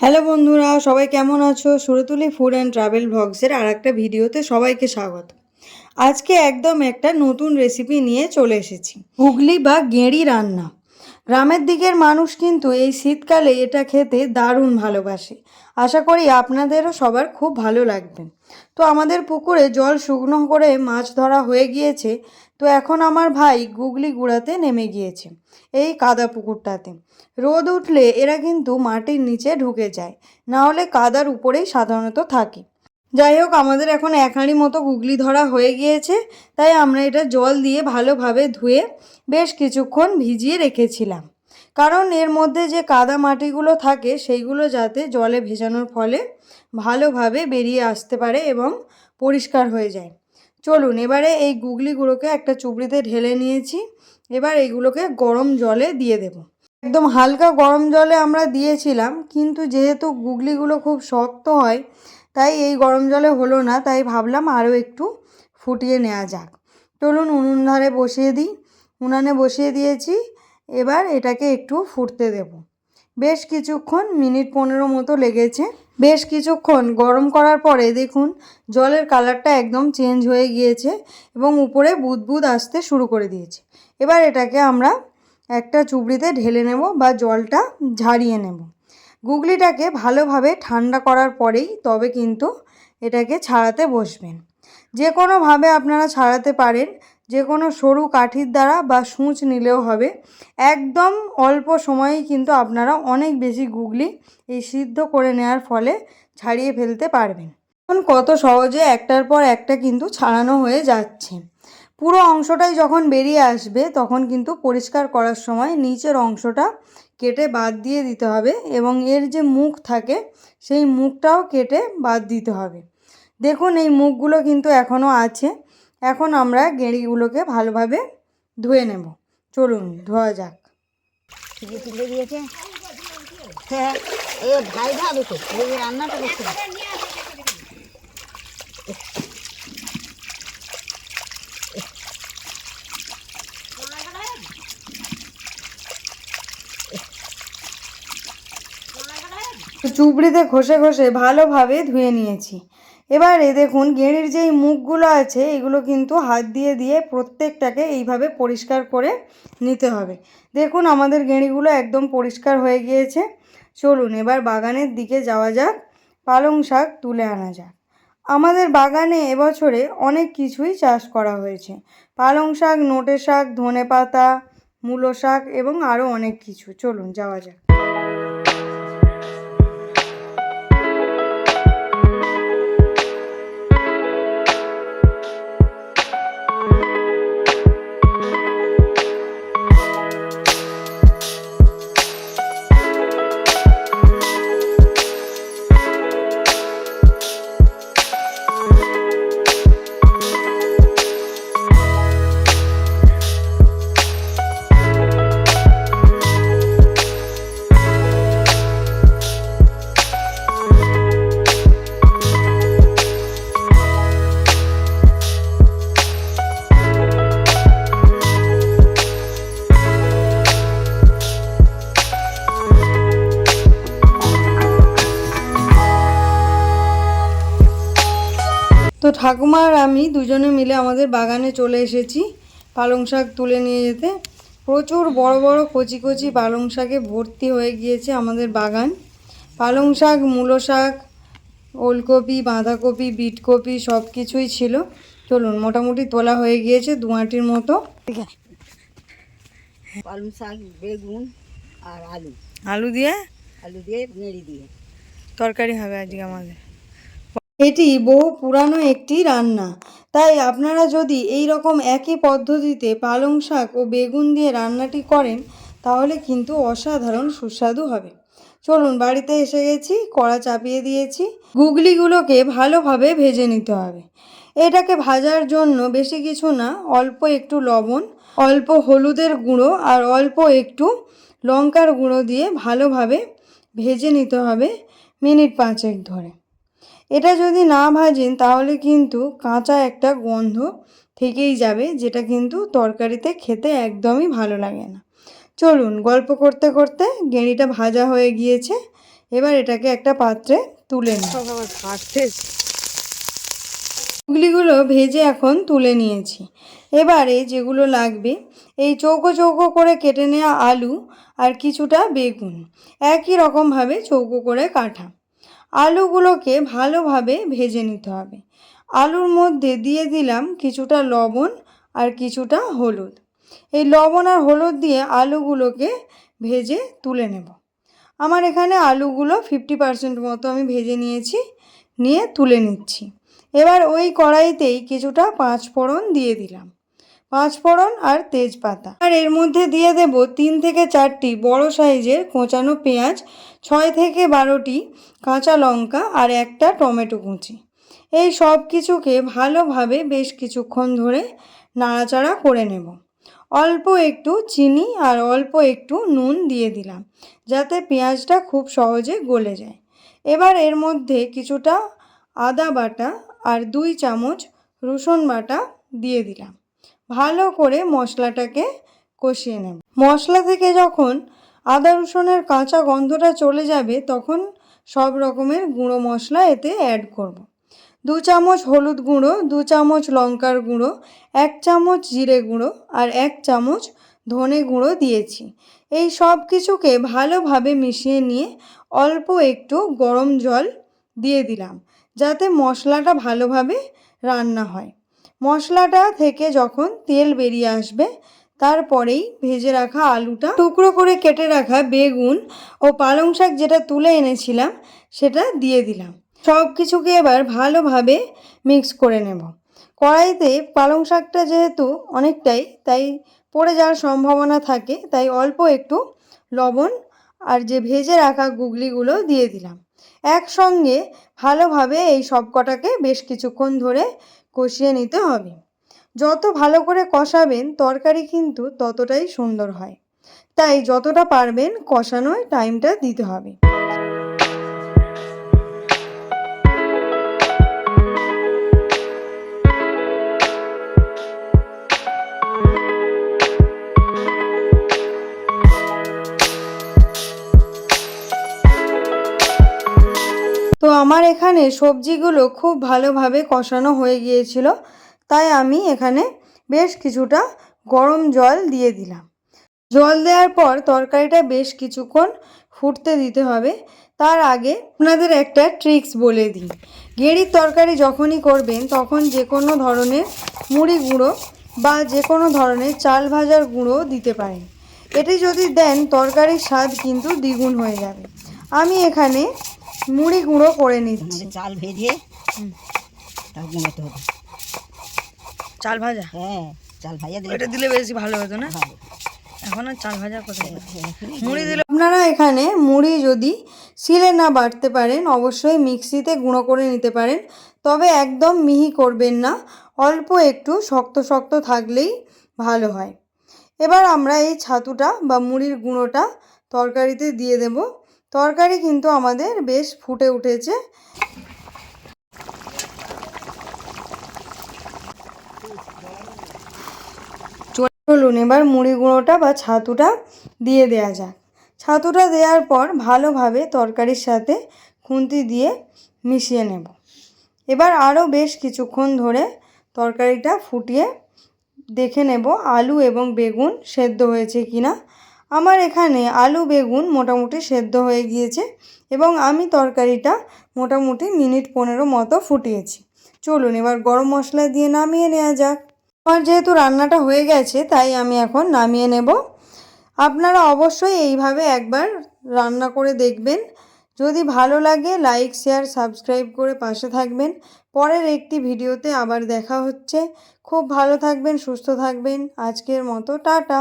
Hello বন্ধুরা, সবাই কেমন আছো? সুরতুলি ফুড অ্যান্ড ট্রাভেল ভ্লগসের আর একটা ভিডিওতে সবাইকে স্বাগত। আজকে একদম একটা নতুন রেসিপি নিয়ে চলে এসেছি। হুগলি বা গেঁড়ি রান্না। গ্রামের দিকের মানুষ কিন্তু এই শীতকালে এটা খেতে দারুণ ভালোবাসে। আশা করি আপনাদেরও সবার খুব ভালো লাগবে। তো আমাদের পুকুরে জল শুকনো করে মাছ ধরা হয়ে গিয়েছে। তো এখন আমার ভাই গুগলি গুড়াতে নেমে গিয়েছে এই কাদা পুকুরটাতে। রোদ উঠলে এরা কিন্তু মাটির নিচে ঢুকে যায়। না হলে কাদার উপরেই সাধারণত থাকে। যাই হোক, আমাদের এখন এক হাঁড়ি মতো গুগলি ধরা হয়ে গিয়েছে, তাই আমরা এটা জল দিয়ে ভালোভাবে ধুয়ে বেশ কিছুক্ষণ ভিজিয়ে রেখেছিলাম। কারণ এর মধ্যে যে কাদা মাটিগুলো থাকে, সেইগুলো যাতে জলে ভেজানোর ফলে ভালোভাবে বেরিয়ে আসতে পারে এবং পরিষ্কার হয়ে যায়। চলুন, এবারে এই গুগলিগুলোকে একটা চুবড়িতে ঢেলে নিয়েছি। এবার এইগুলোকে গরম জলে দিয়ে দেব। একদম হালকা গরম জলে আমরা দিয়েছিলাম, কিন্তু যেহেতু গুগলিগুলো খুব শক্ত হয় তাই এই গরম জলে হলো না, তাই ভাবলাম আরও একটু ফুটিয়ে নেওয়া যাক। চলুন উনুন ধারে বসিয়ে দিই। উনানে বসিয়ে দিয়েছি, এবার এটাকে একটু ফুটতে দেব। বেশ কিছুক্ষণ, মিনিট পনেরো মতো লেগেছে। বেশ কিছুক্ষণ গরম করার পরে দেখুন, জলের কালারটা একদম চেঞ্জ হয়ে গিয়েছে এবং উপরে বুদবুদ আসতে শুরু করে দিয়েছে। এবার এটাকে আমরা একটা চুবড়িতে ঢেলে নেব বা জলটা ঝারিয়ে নেব। গুগলিটাকে ভালোভাবে ঠান্ডা করার পরেই তবে কিন্তু এটাকে ছাড়াতে বসবেন। যে কোনোভাবে আপনারা ছাড়াতে পারেন, যে কোনো সরু কাঠির দ্বারা বা সূচ নিলেও হবে। একদম অল্প সময়েই কিন্তু আপনারা অনেক বেশি গুগলি এই সিদ্ধ করে নেওয়ার ফলে ছাড়িয়ে ফেলতে পারবেন। এখন কত সহজে একটার পর একটা কিন্তু ছাড়ানো হয়ে যাচ্ছে। পুরো অংশটাই যখন বেরিয়ে আসবে তখন কিন্তু পরিষ্কার করার সময় নিচের অংশটা কেটে বাদ দিয়ে দিতে হবে এবং এর যে মুখ থাকে, সেই মুখটাও কেটে বাদ দিতে হবে। দেখুন, এই মুখগুলো কিন্তু এখনও আছে। এখন আমরা গেঁড়িগুলোকে ভালোভাবে ধুয়ে নেব। চলুন, ধোয়া যাক। দিয়েছে? হ্যাঁ এ ভাই রান্নাটা হবে। চুবড়িতে ঘষে ঘষে ভালোভাবে ধুয়ে নিয়েছি। এবারে দেখুন, গেঁড়ির যেই মুখগুলো আছে, এগুলো কিন্তু হাত দিয়ে দিয়ে প্রত্যেকটাকে এইভাবে পরিষ্কার করে নিতে হবে। দেখুন, আমাদের গেঁড়িগুলো একদম পরিষ্কার হয়ে গিয়েছে। চলুন, এবার বাগানের দিকে যাওয়া যাক, পালং শাক তুলে আনা যাক। আমাদের বাগানে এবছরে অনেক কিছুই চাষ করা হয়েছে। পালং শাক, নোটে শাক ধনে পাতা মূলো শাক এবং আরও অনেক কিছু। চলুন, যাওয়া যাক। ঠাকুমা আর আমি দুজনে মিলে আমাদের বাগানে চলে এসেছি পালং শাক তুলে নিয়ে যেতে। প্রচুর বড় বড় কচি কচি পালং শাকে ভর্তি হয়ে গিয়েছে আমাদের বাগান। পালং শাক মূলো শাক ওলকপি বাঁধাকপি বিটকপি সব কিছুই ছিল। চলুন মোটামুটি তোলা হয়ে গিয়েছে দুয়াটির মতো। ঠিক আছে পালং শাক বেগুন আর আলু। আলু দিয়ে? আলু দিয়ে নেড়ি দিয়ে। তরকারি হবে আজকে আমাদের। এটি বহু পুরানো একটি রান্না। তাই আপনারা যদি এই রকম একই পদ্ধতিতে পালং শাক ও বেগুন দিয়ে রান্নাটি করেন, তাহলে কিন্তু অসাধারণ সুস্বাদু হবে। চলুন, বাড়িতে এসে গেছি, কড়া চাপিয়ে দিয়েছি। গুগলিগুলোকে ভালোভাবে ভেজে নিতে হবে। এটাকে ভাজার জন্য বেশি কিছু না, অল্প একটু লবণ, অল্প হলুদের গুঁড়ো আর অল্প একটু লঙ্কার গুঁড়ো দিয়ে ভালোভাবে ভেজে নিতে হবে মিনিট পাঁচেক ধরে। এটা যদি না ভাজেন তাহলে কিন্তু কাঁচা একটা গন্ধ থেকেই যাবে যেটা কিন্তু তরকারিতে খেতে একদমই ভালো লাগে না। চলুন গল্প করতে করতে গেঁড়িটা ভাজা হয়ে গিয়েছে। এবার এটাকে একটা পাত্রে তুলে নিই। গুগলিগুলো ভেজে এখন তুলে নিয়েছি। এবারে যেগুলো লাগবে এই চৌকো চৌকো করে কেটে নেওয়া আলু আর কিছুটা বেগুন একই রকমভাবে চৌকো করে কাটা। আলুগুলোকে ভালোভাবে ভেজে নিতে হবে। আলুর মধ্যে দিয়ে দিলাম কিছুটা লবণ আর কিছুটা হলুদ। এই লবণ আর হলুদ দিয়ে আলুগুলোকে ভেজে তুলে নেব। আমার এখানে আলুগুলো ফিফটি পার্সেন্ট মতো আমি ভেজে নিয়েছি, নিয়ে তুলে নিচ্ছি। এবার ওই কড়াইতেই কিছুটা পাঁচ ফোড়ন দিয়ে দিলাম। পাঁচ ফোড়ন আর তেজপাতা। আর এর মধ্যে দিয়ে দেব তিন থেকে চারটি বড় সাইজের কোঁচানো পেঁয়াজ, ছয় থেকে বারোটি কাঁচা লঙ্কা আর একটা টমেটো কুচি। এই সব কিছুকে ভালোভাবে বেশ কিছুক্ষণ ধরে নাড়াচাড়া করে নেব। অল্প একটু চিনি আর অল্প একটু নুন দিয়ে দিলাম, যাতে পেঁয়াজটা খুব সহজে গলে যায়। এবার এর মধ্যে কিছুটা আদা বাটা আর দুই চামচ রসুন বাটা দিয়ে দিলাম। ভালো করে মশলাটাকে কষিয়ে নেব। মশলা থেকে যখন আদা রসুনের কাঁচা গন্ধটা চলে যাবে, তখন সব রকমের গুঁড়ো মশলা এতে অ্যাড করব। দু চামচ হলুদ গুঁড়ো, দু চামচ লঙ্কার গুঁড়ো, এক চামচ জিরে গুঁড়ো আর এক চামচ ধনে গুঁড়ো দিয়েছি। এই সব কিছুকে ভালোভাবে মিশিয়ে নিয়ে অল্প একটু গরম জল দিয়ে দিলাম, যাতে মশলাটা ভালোভাবে রান্না হয়। মশলাটা থেকে যখন তেল বেরিয়ে আসবে, তারপরেই ভেজে রাখা আলুটা। টুকরো করে কেটে রাখা বেগুন ও পালং শাক যেটা তুলে এনেছিলাম, সেটা দিয়ে দিলাম। সব কিছুকে এবার ভালোভাবে মিক্স করে নেব। কড়াইতে পালং শাকটা যেহেতু অনেকটাই, তাই পড়ে যাওয়ার সম্ভাবনা থাকে, তাই অল্প একটু লবণ আর যে ভেজে রাখা গুগলিগুলো দিয়ে দিলাম। একসঙ্গে ভালোভাবে এই সব কটাকে বেশ কিছুক্ষণ ধরে কষিয়ে নিতে হবে। যত ভালো করে কষাবেন, তরকারি কিন্তু ততটাই সুন্দর হয়। তাই যতটা পারবেন কষানোয় টাইমটা দিতে হবে। আমার এখানে সবজিগুলো খুব ভালোভাবে কষানো হয়ে গিয়েছিল, তাই আমি এখানে বেশ কিছুটা গরম জল দিয়ে দিলাম। জল দেওয়ার পর তরকারিটা বেশ কিছুক্ষণ ফুটতে দিতে হবে। তার আগে আপনাদের একটা ট্রিক্স বলে দিই। গেঁড়ির তরকারি যখনই করবেন, তখন যে কোনো ধরনের মুড়ি গুঁড়ো বা যে কোনো ধরনের চাল ভাজার গুঁড়ো দিতে পারেন। এটি যদি দেন, তরকারির স্বাদ কিন্তু দ্বিগুণ হয়ে যাবে। আমি এখানে মুড়ি গুঁড়ো করে নিচ্ছি। চাল ভেজে তাও গুঁড়োতে হবে। চাল ভাজা? হ্যাঁ চাল ভাজা দিলে এটা দিলে বেশি ভালো হতো না? এখন আর চাল ভাজা কোথায়? মুড়ি দিলে আপনারা এখানে মুড়ি যদি শিলে না বাটতে পারেন অবশ্যই মিক্সিতে গুঁড়ো করে নিতে পারেন। তবে একদম মিহি করবেন না অল্প একটু শক্ত শক্ত থাকলেই ভালো হয়। এবার আমরা এই ছাতুটা বা মুড়ির গুঁড়োটা তরকারিতে দিয়ে দেব। তরকারি কিন্তু আমাদের বেশ ফুটে উঠেছে। চলুন এবার মুড়ি গুঁড়োটা বা ছাতুটা দিয়ে দেওয়া যাক। ছাতুটা দেওয়ার পর ভালোভাবে তরকারির সাথে খুন্তি দিয়ে মিশিয়ে নেব। এবার আরও বেশ কিছুক্ষণ ধরে তরকারিটা ফুটিয়ে দেখে নেব আলু এবং বেগুন সেদ্ধ হয়েছে কি না আমার এখানে আলু বেগুন মোটামুটি সেদ্ধ হয়ে গিয়েছে এবং আমি তরকারিটা মোটামুটি মিনিট পনেরো মতো ফুটিয়েছি। চলুন এবার গরম মশলা দিয়ে নামিয়ে নেওয়া যাক। আমার যেহেতু রান্নাটা হয়ে গেছে, তাই আমি এখন নামিয়ে নেব। আপনারা অবশ্যই এইভাবে একবার রান্না করে দেখবেন। যদি ভালো লাগে, লাইক, শেয়ার, সাবস্ক্রাইব করে পাশে থাকবেন। পরের একটি ভিডিওতে আবার দেখা হচ্ছে। খুব ভালো থাকবেন, সুস্থ থাকবেন। আজকের মতো টাটা।